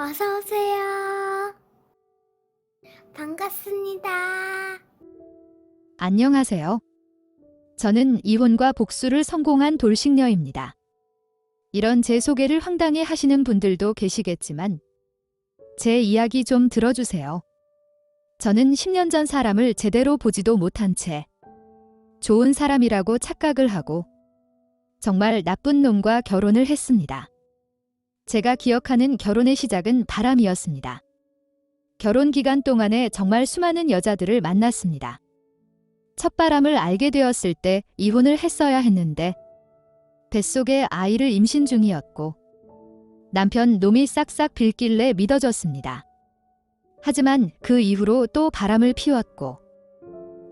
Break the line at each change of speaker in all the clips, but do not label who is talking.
어서 오세요. 반갑습니다.
안녕하세요. 저는 이혼과 복수를 성공한 돌싱녀입니다. 이런 제 소개를 황당해 하시는 분들도 계시겠지만 제 이야기 좀 들어주세요. 저는 10년 전 사람을 제대로 보지도 못한 채 좋은 사람이라고 착각을 하고 정말 나쁜 놈과 결혼을 했습니다. 제가 기억하는 결혼의 시작은 바람이었습니다. 결혼 기간 동안에 정말 수많은 여자들을 만났습니다. 첫 바람을 알게 되었을 때 이혼을 했어야 했는데 뱃속에 아이를 임신 중이었고 남편 놈이 싹싹 빌길래 믿어졌습니다. 하지만 그 이후로 또 바람을 피웠고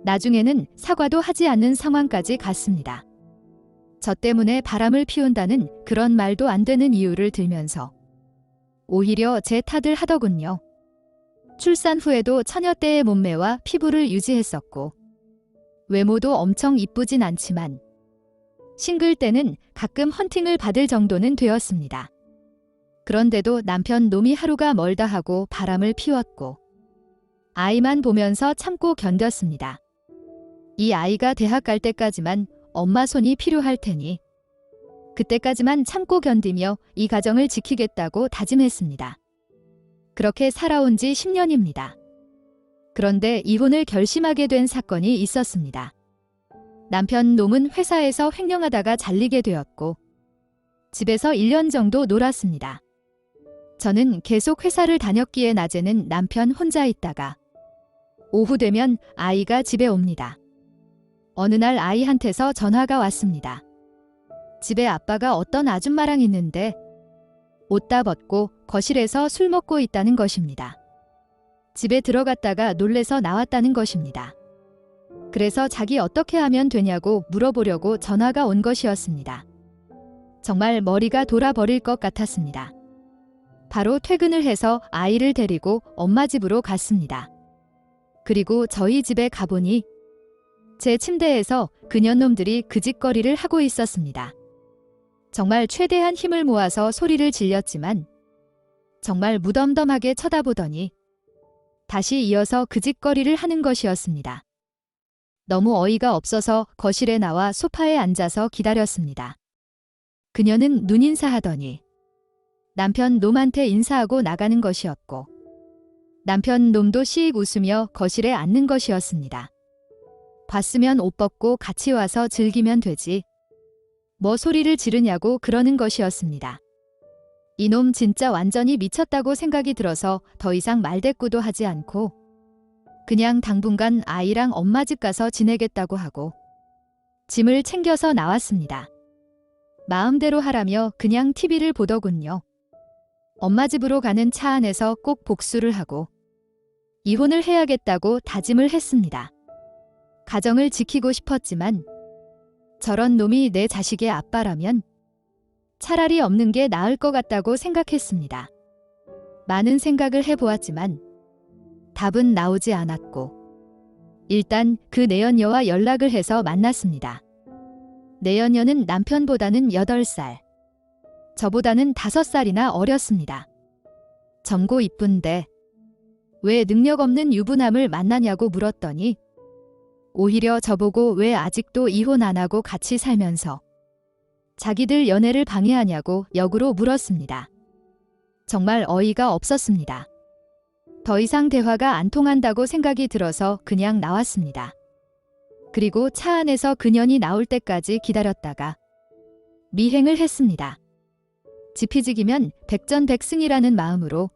나중에는 사과도 하지 않는 상황까지 갔습니다. 저 때문에 바람을 피운다는 그런 말도 안 되는 이유를 들면서 오히려 제 탓을 하더군요. 출산 후에도 처녀 때의 몸매와 피부를 유지했었고 외모도 엄청 이쁘진 않지만 싱글 때는 가끔 헌팅을 받을 정도는 되었습니다. 그런데도 남편 놈이 하루가 멀다 하고 바람을 피웠고 아이만 보면서 참고 견뎠습니다. 이 아이가 대학 갈 때까지만 엄마 손이 필요할 테니 그때까지만 참고 견디며 이 가정을 지키겠다고 다짐했습니다. 그렇게 살아온 지 10년입니다. 그런데 이혼을 결심하게 된 사건이 있었습니다. 남편 놈은 회사에서 횡령하다가 잘리게 되었고 집에서 1년 정도 놀았습니다. 저는 계속 회사를 다녔기에 낮에는 남편 혼자 있다가 오후 되면 아이가 집에 옵니다. 어느 날 아이한테서 전화가 왔습니다. 집에 아빠가 어떤 아줌마랑 있는데 옷 다 벗고 거실에서 술 먹고 있다는 것입니다. 집에 들어갔다가 놀래서 나왔다는 것입니다. 그래서 자기 어떻게 하면 되냐고 물어보려고 전화가 온 것이었습니다. 정말 머리가 돌아버릴 것 같았습니다. 바로 퇴근을 해서 아이를 데리고 엄마 집으로 갔습니다. 그리고 저희 집에 가보니 제 침대에서 그년놈들이 그 짓거리를 하고 있었습니다. 정말 최대한 힘을 모아서 소리를 질렸지만 정말 무덤덤하게 쳐다보더니 다시 이어서 그 짓거리를 하는 것이었습니다. 너무 어이가 없어서 거실에 나와 소파에 앉아서 기다렸습니다. 그녀는 눈인사하더니 남편 놈한테 인사하고 나가는 것이었고 남편 놈도 씩 웃으며 거실에 앉는 것이었습니다. 봤으면 옷 벗고 같이 와서 즐기면 되지. 뭐 소리를 지르냐고 그러는 것이었습니다. 이놈 진짜 완전히 미쳤다고 생각이 들어서 더 이상 말대꾸도 하지 않고 그냥 당분간 아이랑 엄마 집 가서 지내겠다고 하고 짐을 챙겨서 나왔습니다. 마음대로 하라며 그냥 TV를 보더군요. 엄마 집으로 가는 차 안에서 꼭 복수를 하고 이혼을 해야겠다고 다짐을 했습니다. 가정을 지키고 싶었지만 저런 놈이 내 자식의 아빠라면 차라리 없는 게 나을 것 같다고 생각했습니다. 많은 생각을 해보았지만 답은 나오지 않았고 일단 그 내연녀와 연락을 해서 만났습니다. 내연녀는 남편보다는 8살, 저보다는 5살이나 어렸습니다. 젊고 이쁜데 왜 능력 없는 유부남을 만나냐고 물었더니 오히려 저보고 왜 아직도 이혼 안 하고 같이 살면서 자기들 연애를 방해하냐고 역으로 물었습니다. 정말 어이가 없었습니다. 더 이상 대화가 안 통한다고 생각이 들어서 그냥 나왔습니다. 그리고 차 안에서 그년이 나올 때까지 기다렸다가 미행을 했습니다. 지피지기면 백전백승이라는 마음으로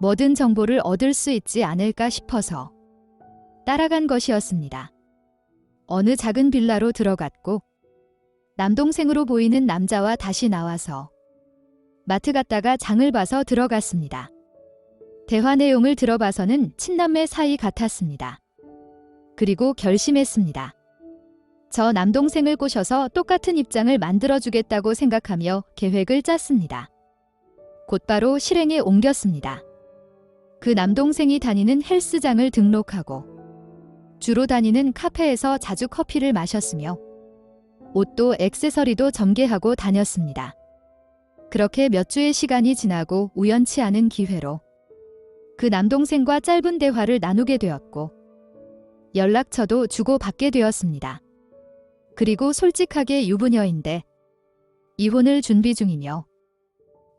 뭐든 정보를 얻을 수 있지 않을까 싶어서 따라간 것이었습니다. 어느 작은 빌라로 들어갔고 남동생으로 보이는 남자와 다시 나와서 마트 갔다가 장을 봐서 들어갔습니다. 대화 내용을 들어봐서는 친남매 사이 같았습니다. 그리고 결심했습니다. 저 남동생을 꼬셔서 똑같은 입장을 만들어주겠다고 생각하며 계획을 짰습니다. 곧바로 실행에 옮겼습니다. 그 남동생이 다니는 헬스장을 등록하고 주로 다니는 카페에서 자주 커피를 마셨으며 옷도 액세서리도 점개하고 다녔습니다. 그렇게 몇 주의 시간이 지나고 우연치 않은 기회로 그 남동생과 짧은 대화를 나누게 되었고 연락처도 주고받게 되었습니다. 그리고 솔직하게 유부녀인데 이혼을 준비 중이며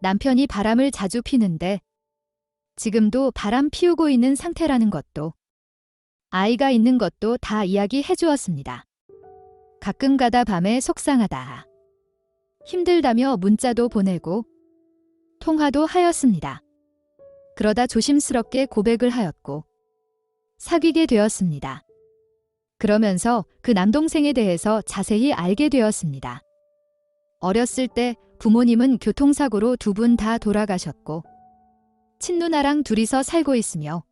남편이 바람을 자주 피는데 지금도 바람 피우고 있는 상태라는 것도 아이가 있는 것도 다 이야기해 주었습니다. 가끔 가다 밤에 속상하다. 힘들다며 문자도 보내고 통화도 하였습니다. 그러다 조심스럽게 고백을 하였고 사귀게 되었습니다. 그러면서 그 남동생에 대해서 자세히 알게 되었습니다. 어렸을 때 부모님은 교통사고로 두 분 다 돌아가셨고 친누나랑 둘이서 살고 있으며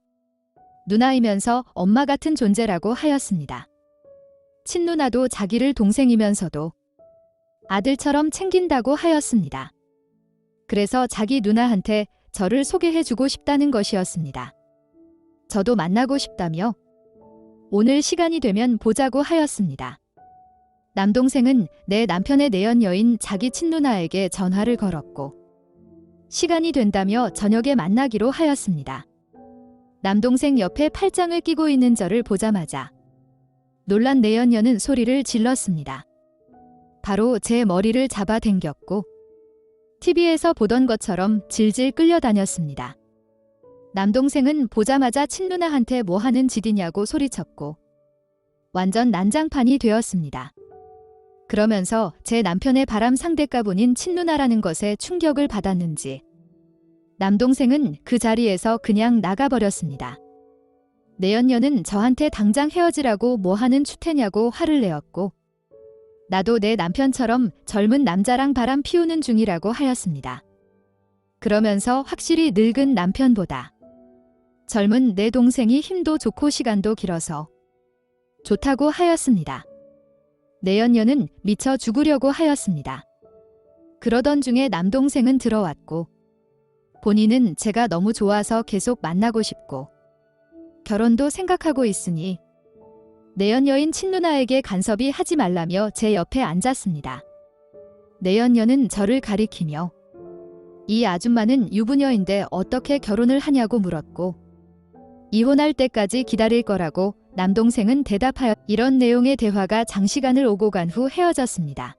누나이면서 엄마 같은 존재라고 하였습니다. 친누나도 자기를 동생이면서도 아들처럼 챙긴다고 하였습니다. 그래서 자기 누나한테 저를 소개해주고 싶다는 것이었습니다. 저도 만나고 싶다며 오늘 시간이 되면 보자고 하였습니다. 남동생은 내 남편의 내연 여인 자기 친누나에게 전화를 걸었고 시간이 된다며 저녁에 만나기로 하였습니다. 남동생 옆에 팔짱을 끼고 있는 저를 보자마자 놀란 내연녀는 소리를 질렀습니다. 바로 제 머리를 잡아 당겼고 TV에서 보던 것처럼 질질 끌려다녔습니다. 남동생은 보자마자 친누나한테 뭐 하는 짓이냐고 소리쳤고 완전 난장판이 되었습니다. 그러면서 제 남편의 바람 상대가분인 친누나라는 것에 충격을 받았는지 남동생은 그 자리에서 그냥 나가버렸습니다. 내연녀는 저한테 당장 헤어지라고 뭐 하는 추태냐고 화를 내었고 나도 내 남편처럼 젊은 남자랑 바람 피우는 중이라고 하였습니다. 그러면서 확실히 늙은 남편보다 젊은 내 동생이 힘도 좋고 시간도 길어서 좋다고 하였습니다. 내연녀는 미쳐 죽으려고 하였습니다. 그러던 중에 남동생은 들어왔고 본인은 제가 너무 좋아서 계속 만나고 싶고 결혼도 생각하고 있으니 내연녀인 친누나에게 간섭이 하지 말라며 제 옆에 앉았습니다. 내연녀는 저를 가리키며 이 아줌마는 유부녀인데 어떻게 결혼을 하냐고 물었고 이혼할 때까지 기다릴 거라고 남동생은 대답하여 이런 내용의 대화가 장시간을 오고 간 후 헤어졌습니다.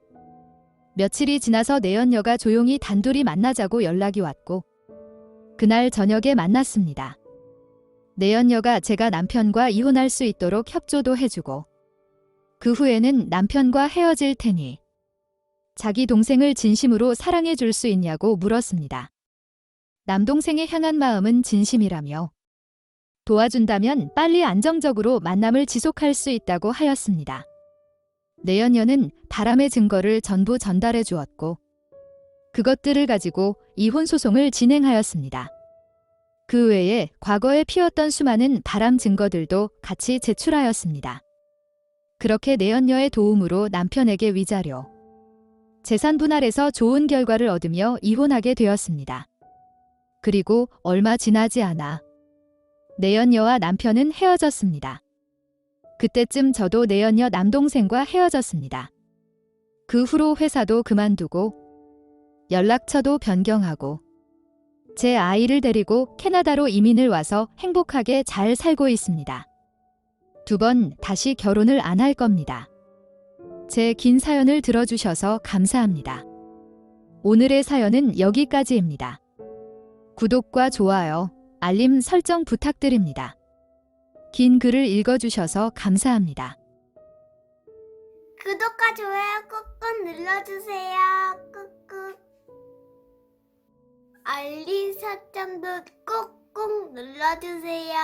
며칠이 지나서 내연녀가 조용히 단둘이 만나자고 연락이 왔고 그날 저녁에 만났습니다. 내연녀가 제가 남편과 이혼할 수 있도록 협조도 해주고 그 후에는 남편과 헤어질 테니 자기 동생을 진심으로 사랑해 줄 수 있냐고 물었습니다. 남동생의 향한 마음은 진심이라며 도와준다면 빨리 안정적으로 만남을 지속할 수 있다고 하였습니다. 내연녀는 바람의 증거를 전부 전달해 주었고 그것들을 가지고 이혼 소송을 진행하였습니다. 그 외에 과거에 피웠던 수많은 바람 증거들도 같이 제출하였습니다. 그렇게 내연녀의 도움으로 남편에게 위자료, 재산 분할에서 좋은 결과를 얻으며 이혼하게 되었습니다. 그리고 얼마 지나지 않아 내연녀와 남편은 헤어졌습니다. 그때쯤 저도 내연녀 남동생과 헤어졌습니다. 그 후로 회사도 그만두고 연락처도 변경하고 제 아이를 데리고 캐나다로 이민을 와서 행복하게 잘 살고 있습니다. 두 번 다시 결혼을 안 할 겁니다. 제 긴 사연을 들어주셔서 감사합니다. 오늘의 사연은 여기까지입니다. 구독과 좋아요, 알림 설정 부탁드립니다. 긴 글을 읽어주셔서 감사합니다.
구독과 좋아요 꾹꾹 눌러주세요. 꾹꾹. 알림 설정도 꾹꾹 눌러주세요.